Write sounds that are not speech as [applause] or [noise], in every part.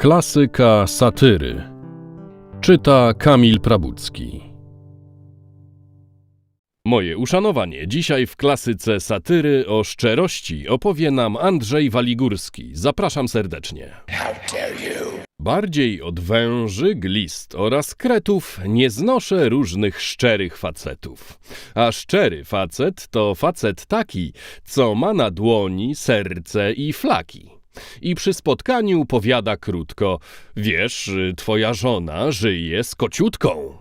Klasyka satyry. Czyta Kamil Prabucki. Moje uszanowanie. Dzisiaj w klasyce satyry o szczerości opowie nam Andrzej Waligórski. Zapraszam serdecznie. Bardziej od węży, glist oraz kretów nie znoszę różnych szczerych facetów. A szczery facet to facet taki, co ma na dłoni serce i flaki. I przy spotkaniu powiada krótko: Wiesz, twoja żona żyje z kociutką.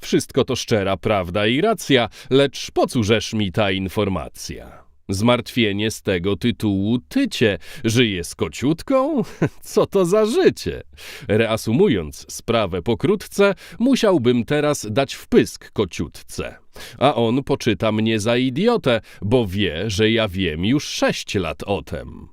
Wszystko to szczera prawda i racja, lecz po mi ta informacja? Zmartwienie z tego tytułu tycie. Żyje z kociutką? [laughs] Co to za życie? Reasumując sprawę pokrótce, musiałbym teraz dać wpysk kociutce. A on poczyta mnie za idiotę, bo wie, że ja wiem już sześć lat o tem.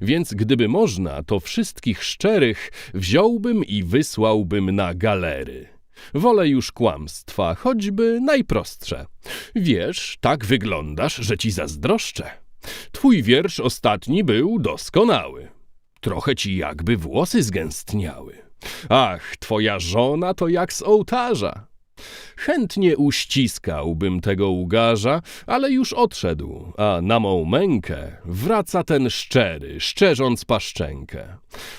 Więc gdyby można, to wszystkich szczerych wziąłbym i wysłałbym na galery. Wolę już kłamstwa, choćby najprostsze. Wiesz, tak wyglądasz, że ci zazdroszczę. Twój wiersz ostatni był doskonały. Trochę ci jakby włosy zgęstniały. Ach, twoja żona to jak z ołtarza. Chętnie uściskałbym tego ugarza, ale już odszedł, a na mą mękę wraca ten szczery, szczerząc paszczękę.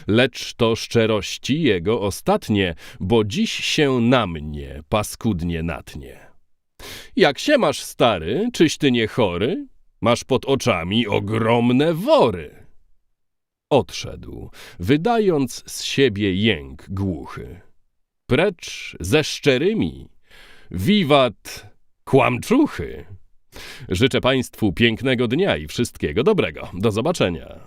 Lecz to szczerości jego ostatnie, bo dziś się na mnie paskudnie natnie. Jak się masz, stary, czyś ty nie chory? Masz pod oczami ogromne wory. Odszedł, wydając z siebie jęk głuchy. Precz ze szczerymi, wiwat kłamczuchy. Życzę Państwu pięknego dnia i wszystkiego dobrego. Do zobaczenia.